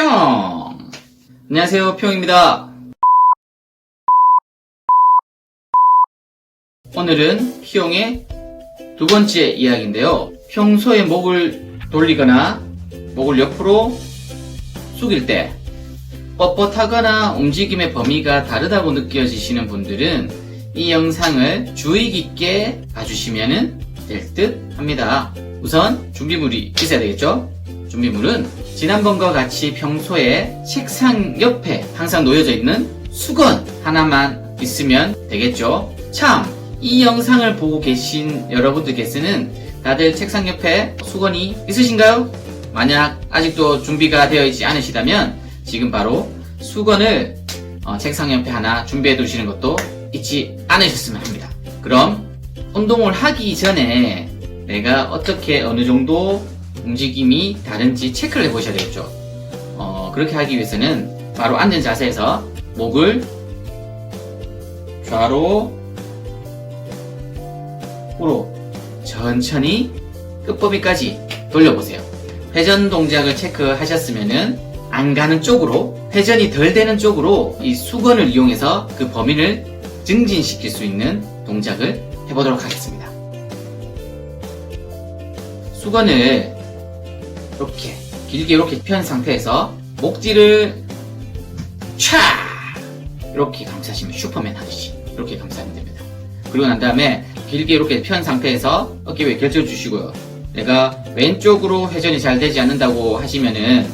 평! 안녕하세요, 평입니다. 오늘은 피용의 두 번째 이야기인데요. 평소에 목을 돌리거나 목을 옆으로 숙일 때 뻣뻣하거나 움직임의 범위가 다르다고 느껴지시는 분들은 이 영상을 주의 깊게 봐주시면 될 듯 합니다. 우선 준비물이 있어야 되겠죠? 준비물은 지난번과 같이 평소에 책상 옆에 항상 놓여져 있는 수건 하나만 있으면 되겠죠? 참, 이 영상을 보고 계신 여러분들께서는 다들 책상 옆에 수건이 있으신가요? 만약 아직도 준비가 되어 있지 않으시다면 지금 바로 수건을 어, 책상 옆에 하나 준비해 두시는 것도 잊지 않으셨으면 합니다. 그럼 운동을 하기 전에 내가 어떻게 어느 정도 움직임이 다른지 체크를 해보셔야 되겠죠. 어, 그렇게 하기 위해서는 바로 앉은 자세에서 목을 좌로 우로 천천히 끝범위까지 돌려보세요. 회전 동작을 체크하셨으면은 안 가는 쪽으로 회전이 덜 되는 쪽으로 이 수건을 이용해서 그 범위를 증진시킬 수 있는 동작을 해보도록 하겠습니다. 수건을 이렇게 길게 이렇게 편 상태에서 목뒤를 촤 이렇게 감싸시면 슈퍼맨 하듯이 이렇게 감싸면 됩니다. 그리고 난 다음에 길게 이렇게 편 상태에서 어깨 위에 결정 주시고요. 내가 왼쪽으로 회전이 잘 되지 않는다고 하시면은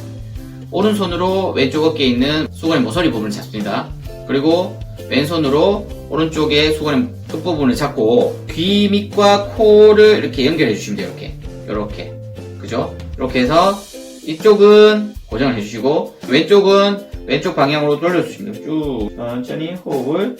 오른손으로 왼쪽 어깨에 있는 수건의 모서리 부분을 잡습니다. 그리고 왼손으로 오른쪽에 수건의 끝부분을 잡고 귀 밑과 코를 이렇게 연결해 주시면 돼요. 이렇게. 이렇게. 그죠? 이렇게 해서 이쪽은 고정을 해주시고 왼쪽은 왼쪽 방향으로 돌려주시면. 쭉 천천히 호흡을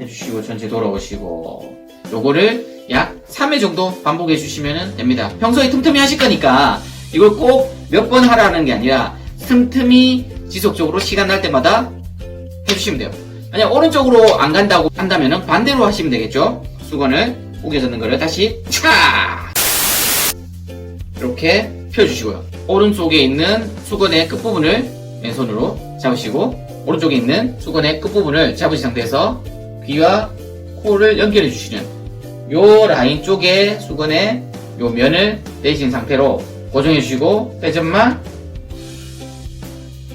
해주시고 전체 돌아오시고 요거를 약 3회 정도 반복해 주시면 됩니다. 평소에 틈틈이 하실 거니까 이걸 꼭 몇 번 하라는 게 아니라 틈틈이 지속적으로 시간 날 때마다 해주시면 돼요. 만약 오른쪽으로 안 간다고 한다면 반대로 하시면 되겠죠? 수건을 우겨 젓는 거를 다시 촤! 이렇게 펴주시고요. 오른쪽에 있는 수건의 끝부분을 왼손으로 잡으시고 오른쪽에 있는 수건의 끝부분을 잡으신 상태에서 귀와 코를 연결해 주시는 요 라인 쪽에 수건의 요 면을 내신 상태로 고정해 주시고 회전만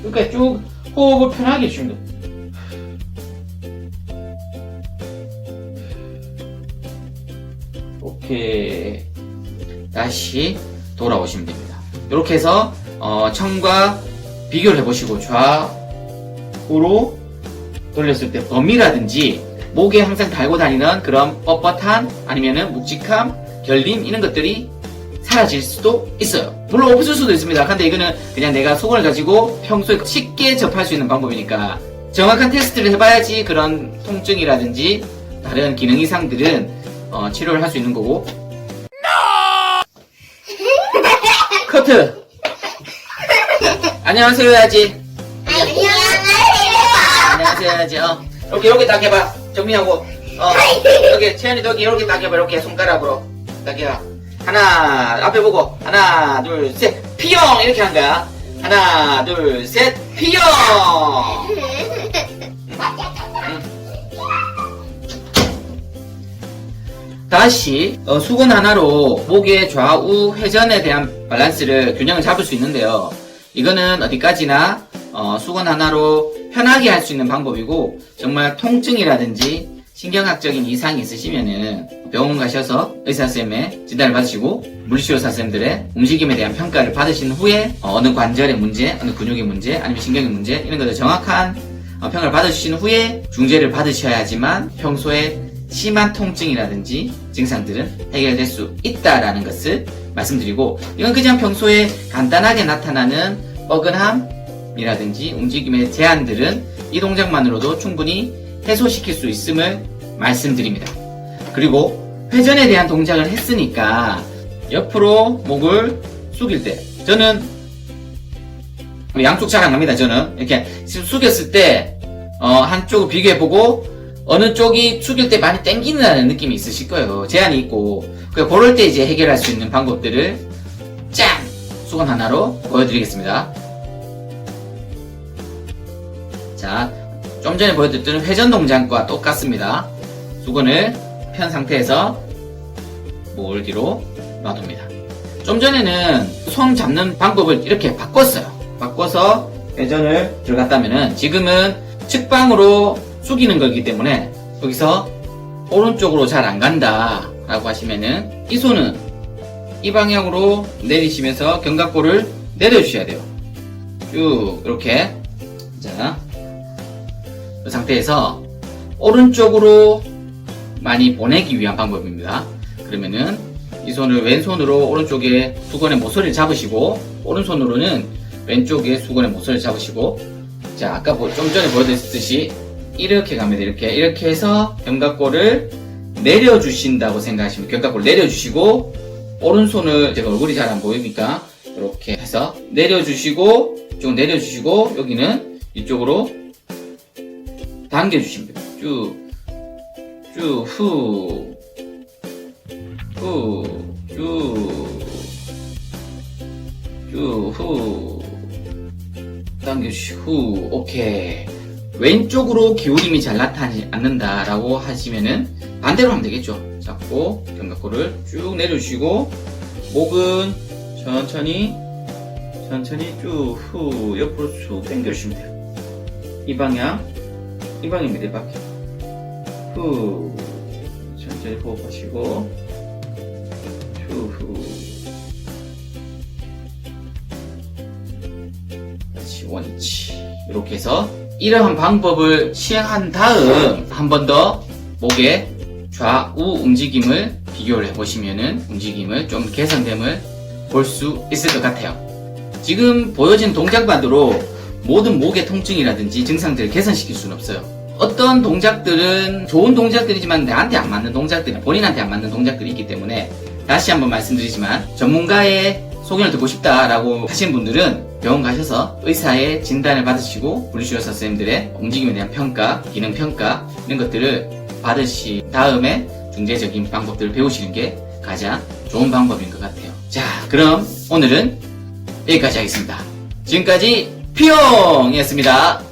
끝까지 쭉 호흡을 편하게 해주시면 돼요. 오케이. 다시 돌아오시면 됩니다. 이렇게 해서 어, 청과 비교를 해보시고 좌우로 돌렸을 때 범위라든지 목에 항상 달고 다니는 그런 뻣뻣한 아니면은 묵직함, 결림 이런 것들이 사라질 수도 있어요. 물론 없을 수도 있습니다. 근데 이거는 그냥 내가 속을 가지고 평소에 쉽게 접할 수 있는 방법이니까 정확한 테스트를 해봐야지 그런 통증이라든지 다른 기능 이상들은 어, 치료를 할 수 있는 거고 커트. 안녕하세요 해야지. 안녕하세요 해야지. 어. 이렇게 이렇게 딱 해봐. 정리하고. 어. 여기 채연이도 여기 이렇게 딱 해봐. 이렇게 손가락으로. 딱 해봐. 하나 앞에 보고. 하나 둘 셋. 피용 이렇게 한 거야. 하나 둘 셋. 피용 다시 어, 수건 하나로 목의 좌우 회전에 대한 밸런스를 균형을 잡을 수 있는데요. 이거는 어디까지나 어, 수건 하나로 편하게 할 수 있는 방법이고 정말 통증이라든지 신경학적인 이상이 있으시면은 병원 가셔서 의사쌤의 진단을 받으시고 물리치료사쌤들의 움직임에 대한 평가를 받으신 후에 어, 느 관절의 문제, 어느 근육의 문제, 아니면 신경의 문제 이런 것들 정확한 어, 평가를 받으신 후에 중재를 받으셔야지만 평소에 심한 통증이라든지 증상들은 해결될 수 있다라는 것을 말씀드리고 이건 그냥 평소에 간단하게 나타나는 뻐근함이라든지 움직임의 제한들은 이 동작만으로도 충분히 해소시킬 수 있음을 말씀드립니다. 그리고 회전에 대한 동작을 했으니까 옆으로 목을 숙일 때 저는 양쪽 잘 안 갑니다. 저는 이렇게 숙였을 때 어, 한쪽을 비교해보고 어느 쪽이 숙일 때 많이 땡기는 느낌이 있으실 거예요. 제한이 있고. 그 그럴 때 이제 해결할 수 있는 방법들을 짠! 수건 하나로 보여드리겠습니다. 자, 좀 전에 보여드렸던 회전 동작과 똑같습니다. 수건을 편 상태에서 목 뒤로 놔둡니다. 좀 전에는 손 잡는 방법을 이렇게 바꿨어요. 바꿔서 회전을 들어갔다면은 지금은 측방으로 숙이는 거기 때문에 여기서 오른쪽으로 잘 안 간다 라고 하시면은 이 손은 이 방향으로 내리시면서 견갑골을 내려주셔야 돼요. 쭉 이렇게 자, 이 상태에서 오른쪽으로 많이 보내기 위한 방법입니다. 그러면은 이 손을 왼손으로 오른쪽에 수건의 모서리를 잡으시고 오른손으로는 왼쪽에 수건의 모서리를 잡으시고 자 아까 뭐- 좀 전에 보여드렸듯이 이렇게 갑니다. 이렇게 이렇게 해서 견갑골을 내려주신다고 생각하시면 견갑골 내려주시고 오른손을 제가 얼굴이 잘 안 보이니까 이렇게 해서 내려주시고 쭉 내려주시고 여기는 이쪽으로 당겨주시면 돼요. 쭉, 쭉, 후, 후, 쭉, 쭉, 후, 당겨주시고, 후, 오케이. 왼쪽으로 기울임이 잘 나타나지 않는다라고 하시면은 반대로 하면 되겠죠. 잡고 견갑골을 쭉 내려주시고 목은 천천히 천천히 쭉 후 옆으로 쭉 당겨주시면 돼요. 이 방향 이 방향입니다. 이 방향 후 천천히 호흡하시고 후 다시 원위치 이렇게 해서 이러한 방법을 시행한 다음 한 번 더 목의 좌우 움직임을 비교를 해보시면은 움직임을 좀 개선됨을 볼 수 있을 것 같아요. 지금 보여진 동작만으로 모든 목의 통증이라든지 증상들을 개선시킬 수는 없어요. 어떤 동작들은 좋은 동작들이지만 나한테 안 맞는 동작들이 본인한테 안 맞는 동작들이 있기 때문에 다시 한번 말씀드리지만 전문가의 소견을 듣고 싶다라고 하시는 분들은 병원 가셔서 의사의 진단을 받으시고 블루슈어서 선생님들의 움직임에 대한 평가, 기능 평가 이런 것들을 받으신 다음에 중재적인 방법들을 배우시는 게 가장 좋은 방법인 것 같아요. 자, 그럼 오늘은 여기까지 하겠습니다. 지금까지 피용이었습니다.